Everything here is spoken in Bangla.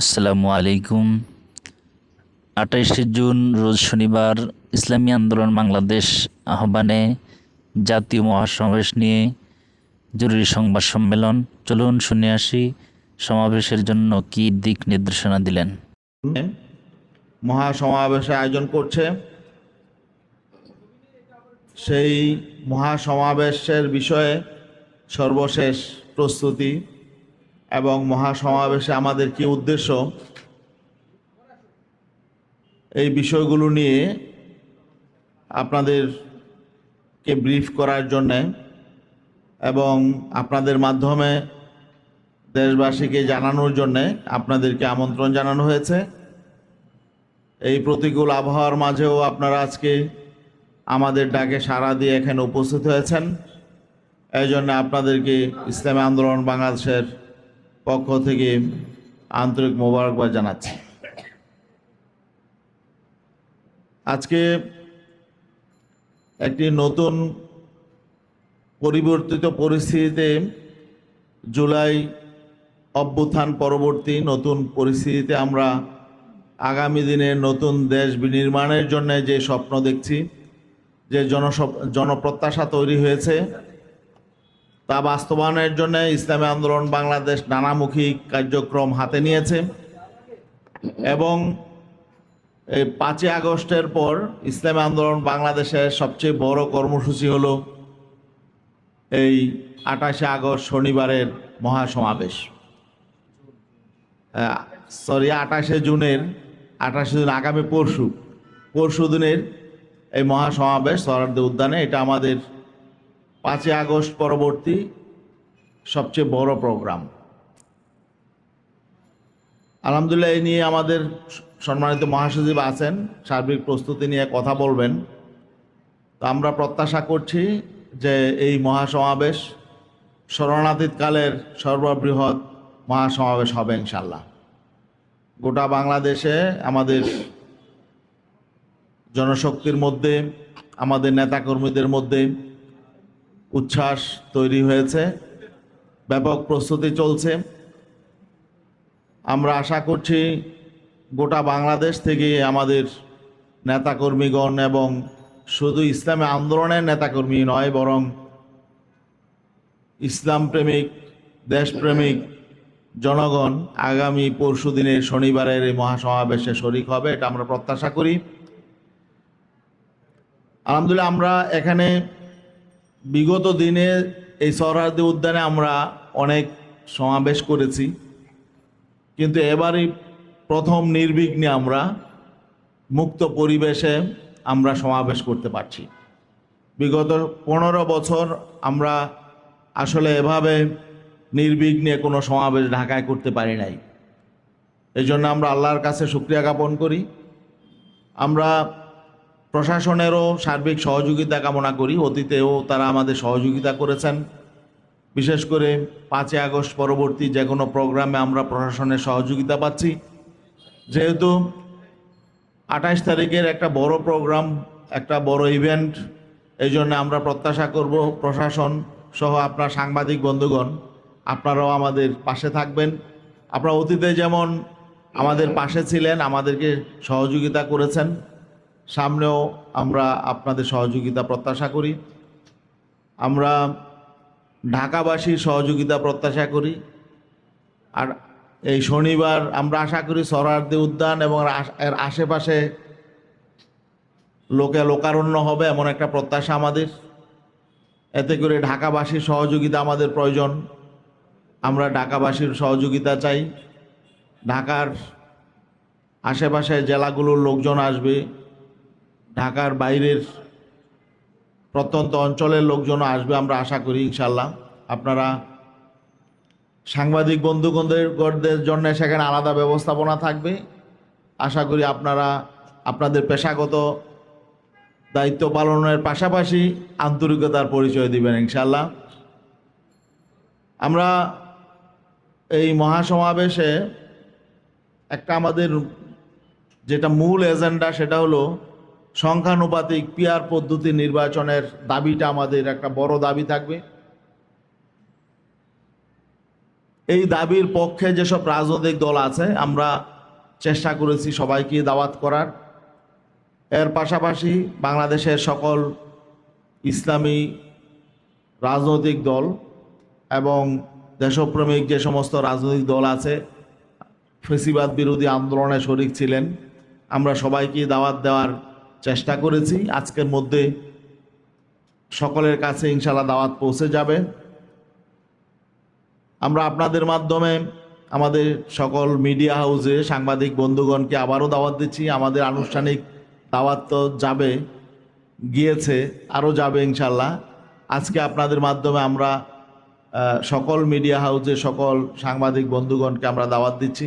আসসালামু আলাইকুম। আঠাইশে জুন, রোজ শনিবার ইসলামী আন্দোলন বাংলাদেশ আহ্বানে জাতীয় মহাসমাবেশ নিয়ে জরুরি সংবাদ সম্মেলন। চলুন শুনে আসি, সমাবেশের জন্য কী দিক নির্দেশনা দিলেন? মহাসমাবেশের আয়োজন করছে। সেই মহাসমাবেশের বিষয়ে সর্বশেষ প্রস্তুতি এবং মহাসমাবেশে আমাদের কি উদ্দেশ্য? এই বিষয়গুলো নিয়ে আপনাদেরকে ব্রিফ করার জন্যে এবং আপনাদের মাধ্যমে দেশবাসীকে জানানোর জন্যে আপনাদেরকে আমন্ত্রণ জানানো হয়েছে। এই প্রতিকূল আবহাওয়ার মাঝেও আপনারা আজকে আমাদের ডাকে সাড়া দিয়ে এখানে উপস্থিত হয়েছেন। এই জন্য আপনাদেরকে ইসলামী আন্দোলন বাংলাদেশের পক্ষ থেকে আন্তরিক মোবারকবাদ জানাচ্ছি। আজকে একটি নতুন পরিবর্তিত পরিস্থিতিতে জুলাই অভ্যুত্থান পরবর্তী নতুন পরিস্থিতিতে আমরা আগামী দিনে নতুন দেশ বিনির্মাণের জন্য যে স্বপ্ন দেখছি, যে জনসপ, জনপ্রত্যাশা তৈরি হয়েছে তা বাস্তবায়নের জন্য ইসলামী আন্দোলন বাংলাদেশ নানামুখী কার্যক্রম হাতে নিয়েছে এবং এই পাঁচই আগস্টের পর ইসলামী আন্দোলন বাংলাদেশের সবচেয়ে বড় কর্মসূচি হল এই আঠাশে আগস্ট শনিবারের মহাসমাবেশ। সরি আঠাশে জুনের, আঠাশে জুন আগামী পরশু পরশু দিনের এই মহাসমাবেশ সরার্দি উদ্যানে। এটা আমাদের পাঁচই আগস্ট পরবর্তী সবচেয়ে বড় প্রোগ্রাম। আলহামদুলিল্লাহ, এই নিয়ে আমাদের সম্মানিত মহাসচিব আছেন, সার্বিক প্রস্তুতি নিয়ে কথা বলবেন। তো আমরা প্রত্যাশা করছি যে এই মহাসমাবেশ শরণাতীতকালের সর্ববৃহৎ মহাসমাবেশ হবে ইনশাল্লাহ গোটা বাংলাদেশে আমাদের জনশক্তির মধ্যে, আমাদের নেতাকর্মীদের মধ্যে উচ্ছ্বাস তৈরি হয়েছে। ব্যাপক প্রস্তুতি চলছে। আমরা আশা করছি গোটা বাংলাদেশ থেকে আমাদের নেতাকর্মীগণ এবং শুধু ইসলামী আন্দোলনের নেতাকর্মী নয়, বরং ইসলাম প্রেমিক দেশপ্রেমিক জনগণ আগামী পরশু দিনের শনিবারের এই মহাসমাবেশে শরিক হবে, এটা আমরা প্রত্যাশা করি। আলহামদুলিল্লাহ, আমরা এখানে বিগত দিনে এই সরহাদি উদ্যানে আমরা অনেক সমাবেশ করেছি। কিন্তু এবারই প্রথম নির্বিঘ্নে আমরা মুক্ত পরিবেশে আমরা সমাবেশ করতে পারছি। বিগত পনেরো বছর আমরা আসলে এভাবে নির্বিঘ্নে কোনো সমাবেশ ঢাকায় করতে পারি নাই। এই জন্য আমরা আল্লাহর কাছে শুক্রিয়া জ্ঞাপন করি। আমরা প্রশাসনেরও সার্বিক সহযোগিতা কামনা করি। অতীতেও তারা আমাদের সহযোগিতা করেছেন। বিশেষ করে পাঁচই আগস্ট পরবর্তী যে কোনো প্রোগ্রামে আমরা প্রশাসনের সহযোগিতা পাচ্ছি। যেহেতু আঠাশ তারিখের একটা বড় প্রোগ্রাম, একটা বড় ইভেন্ট, এই জন্য আমরা প্রত্যাশা করব প্রশাসন সহ আপনার সাংবাদিক বন্ধুগণ, আপনারাও আমাদের পাশে থাকবেন। আপনারা অতীতে যেমন আমাদের পাশে ছিলেন, আমাদেরকে সহযোগিতা করেছেন। সামনেও আমরা আপনাদের সহযোগিতা প্রত্যাশা করি। আমরা ঢাকাবাসীর সহযোগিতা প্রত্যাশা করি। আর এই শনিবার আমরা আশা করি সরারদি উদ্যান এবং এর আশেপাশে লোকে লোকারণ্য হবে এমন একটা প্রত্যাশা আমাদের। এতে করে ঢাকাবাসীর সহযোগিতা আমাদের প্রয়োজন। আমরা ঢাকাবাসীর সহযোগিতা চাই। ঢাকার আশেপাশে জেলাগুলোর লোকজন আসবে। ঢাকার বাইরের প্রত্যন্ত অঞ্চলের লোকজন আসবে আমরা আশা করি ইনশাল্লাহ আপনারা সাংবাদিক বন্ধুগণদের জন্য সেখানে আলাদা ব্যবস্থাপনা থাকবে। আশা করি আপনারা আপনাদের পেশাগত দায়িত্ব পালনের পাশাপাশি আন্তরিকতার পরিচয় দিবেন ইনশাল্লাহ আমরা এই মহাসমাবেশে একটা আমাদের যেটা মূল এজেন্ডা সেটা হলো সংখ্যানুপাতিক পিয়ার পদ্ধতি নির্বাচনের দাবিটা আমাদের একটা বড় দাবি থাকবে। এই দাবির পক্ষে যেসব রাজনৈতিক দল আছে, আমরা চেষ্টা করেছি সবাইকে দাওয়াত করার। এর পাশাপাশি বাংলাদেশের সকল ইসলামী রাজনৈতিক দল এবং দেশপ্রেমিক যে সমস্ত রাজনৈতিক দল আছে, ফেসিবাদ বিরোধী আন্দোলনে শরিক ছিলেন, আমরা সবাইকে দাওয়াত দেওয়ার চেষ্টা করেছি। আজকের মধ্যে সকলের কাছে ইনশাল্লাহ দাওয়াত পৌঁছে যাবে। আমরা আপনাদের মাধ্যমে আমাদের সকল মিডিয়া হাউসে সাংবাদিক বন্ধুগণকে আবারও দাওয়াত দিচ্ছি। আমাদের আনুষ্ঠানিক দাওয়াত তো যাবে, গিয়েছে, আরও যাবে ইনশাল্লাহ আজকে আপনাদের মাধ্যমে আমরা সকল মিডিয়া হাউসে সকল সাংবাদিক বন্ধুগণকে আমরা দাওয়াত দিচ্ছি।